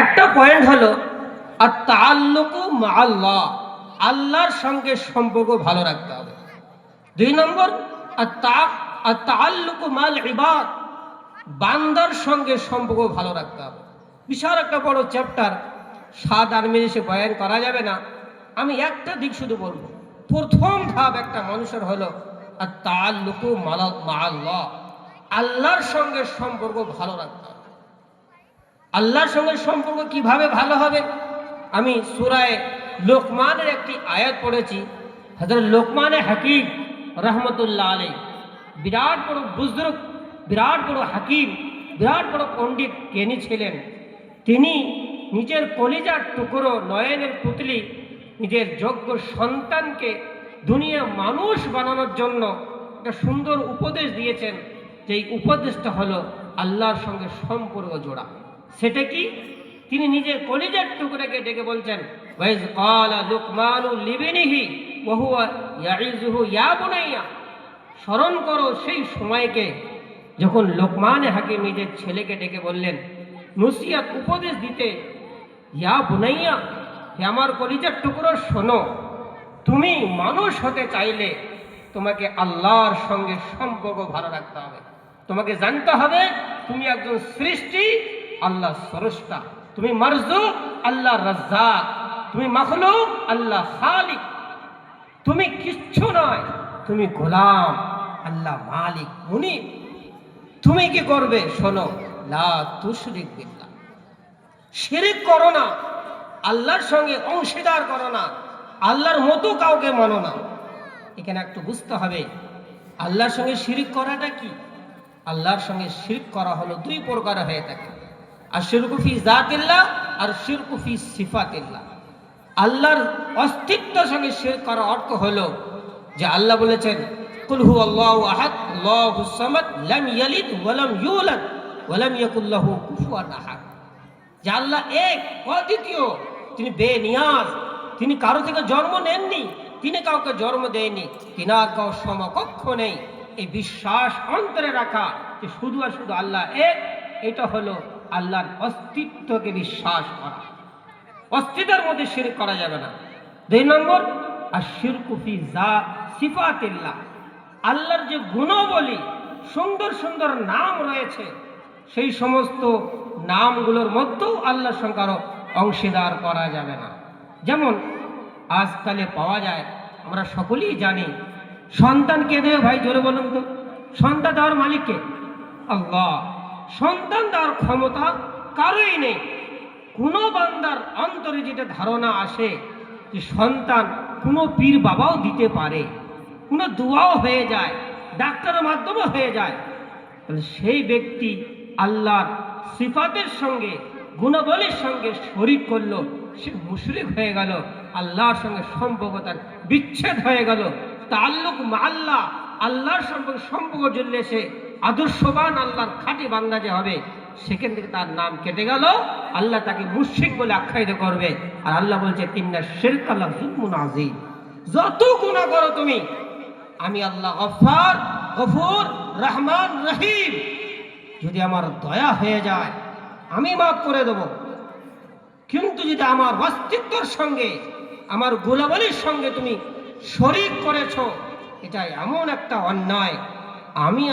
একটা পয়েন্ট হলো আর তাল্লুকু আল্লাহ আল্লাহর সঙ্গে সম্পর্ক ভালো রাখতে হবে। দুই নম্বর আর তা আর তাল্লুকু মাল ইবাদ। বান্দার সঙ্গে সম্পর্ক ভালো রাখতে হবে। বিশাল একটা বড় চ্যাপ্টার সাত আর মিনিটে বয়ান করা যাবে না। আমি একটা দিক শুধু বলব। প্রথম ধাপ একটা মানুষের হলো আর তাল্লুকু মালা আল্লাহ আল্লাহর সঙ্গে সম্পর্ক ভালো রাখতে হবে। আল্লাহর সঙ্গে সম্পর্ক কীভাবে ভালো হবে? আমি সুরায় লোকমানের একটি আয়াত পড়েছি। হাজার লোকমানে হাকিম রহমতুল্লাহ আলী বিরাট বড় বুজুর্গ, বিরাট বড় হাকিম, বিরাট বড় পণ্ডিত জ্ঞানী ছিলেন। তিনি নিজের কলিজার টুকরো নয়নের পুতলি, নিজের যোগ্য সন্তানকে দুনিয়া মানুষ বানানোর জন্য একটা সুন্দর উপদেশ দিয়েছেন। যেই উপদেশটা হলো আল্লাহর সঙ্গে সম্পর্ক জোড়া। সেটা কি? তিনি নিজের কলিজার টুকরাকে ডেকে বলছেন, ওয়াইজ লুকমানু লিবিনিহি ইয়াইজুহু ইয়া বুনাইয়া, স্মরণ করো সেই সময়কে যখন লোকমান হাকিম নিজের ছেলেকে ডেকে বললেন নসিয়াত উপদেশ দিতে, ইয়া বুনাইয়া, হে আমার কলিজার টুকরো শোনো, তুমি মানুষ হতে চাইলে তোমাকে আল্লাহর সঙ্গে সম্পর্ক ভালো রাখতে হবে। তোমাকে জানতে হবে তুমি একজন সৃষ্টি আল্লাহ স্রষ্টা তুমি মারজু, আল্লাহ রাজ্জাক। তুমি মখলু আল্লাহ খালিক। তুমি কিচ্ছু নয়, তুমি গোলাম, আল্লাহ মালিক মুনিব তুমি কি করবে শোনো? লা তুশরিক বিল্লাহ। শিরিক করো না, আল্লাহর সঙ্গে অংশীদার করো না, আল্লাহর মতো কাউকে মানো না। এখানে একটু বুঝতে হবে, আল্লাহর সঙ্গে শিরিক করাটা কি? আল্লাহর সঙ্গে শিরিক করা হলো দুই প্রকার হয়ে থাকে। আর শিরকুফি জাতিল্লাহ আর শিরকুফি সিফাতিল্লাহ। আল্লাহর অস্তিত্বের সঙ্গে শিরক করার অর্থ হলো যে আল্লাহ বলেছেন কুলহু আল্লাহু আহাদ, আল্লাহু সামাদ, লাম ইয়ালিদ ওয়া লাম ইউলাদ ওয়া লাম ইয়াকুল লাহু কুফুয়ান আহাদ। যে আল্লাহ এক, অদ্বিতীয়, তিনি বেনিয়াজ, তিনি কারও থেকে জন্ম নেননি, তিনি কাউকে জন্ম দেয়নি তিনার কাউ সমকক্ষ নেই। এই বিশ্বাস অন্তরে রাখা যে শুধু আর শুধু আল্লাহ এক এটা হলো আল্লাহর অস্তিত্বকে বিশ্বাস করা। অস্তিত্বের মধ্যে শির করা যাবে না। দুই নম্বর আর শিরকুফি যা সিফাতিল্লাহ। আল্লাহর যে গুণবলী, সুন্দর সুন্দর নাম রয়েছে, সেই সমস্ত নামগুলোর মধ্যেও আল্লাহর সঙ্গে আরও অংশীদার করা যাবে না। যেমন আজকালে পাওয়া যায়, আমরা সকলেই জানি, সন্তান কে ভাই? জোরে বলুন তো। সন্তান দেওয়ার মালিককে? আল্লাহ। সন্তান দেওয়ার ক্ষমতা কারোই নেই। কোনো বান্দার অন্তরে যেটা ধারণা আসে যে সন্তান কোনো পীর বাবাও দিতে পারে, কোনো দোয়াও হয়ে যায়, ডাক্তারের মাধ্যমে হয়ে যায়, তাহলে সেই ব্যক্তি আল্লাহর সিফাতের সঙ্গে, গুণবলীর সঙ্গে শরিক করল, সে মুশরিক হয়ে গেল, আল্লাহর সঙ্গে সম্পর্ক তার বিচ্ছেদ হয়ে গেল তাল্লুক আল্লাহ, আল্লাহর সম্পর্কে সম্পর্ক জুড়লে সে আদর্শবান আল্লাহর খাঁটি বান্দা যে হবে, সেখান থেকে তার নাম কেটে গেল। আল্লাহ তাকে মুশরিক বলে আখ্যায়িত করবে। আর আল্লাহ বলছে তিনটা শেরক আল্লাহ জুলমুন আজিম যত গুণা করো তুমি, আমি আল্লাহ গফার, গফুর, রহমান, রহিম। যদি আমার দয়া হয়ে যায়, আমি মাফ করে দেব। কিন্তু যদি আমার অস্তিত্বর সঙ্গে, আমার গোলাবলির সঙ্গে তুমি শরিক করেছ এটা এমন একটা অন্যায়। আমি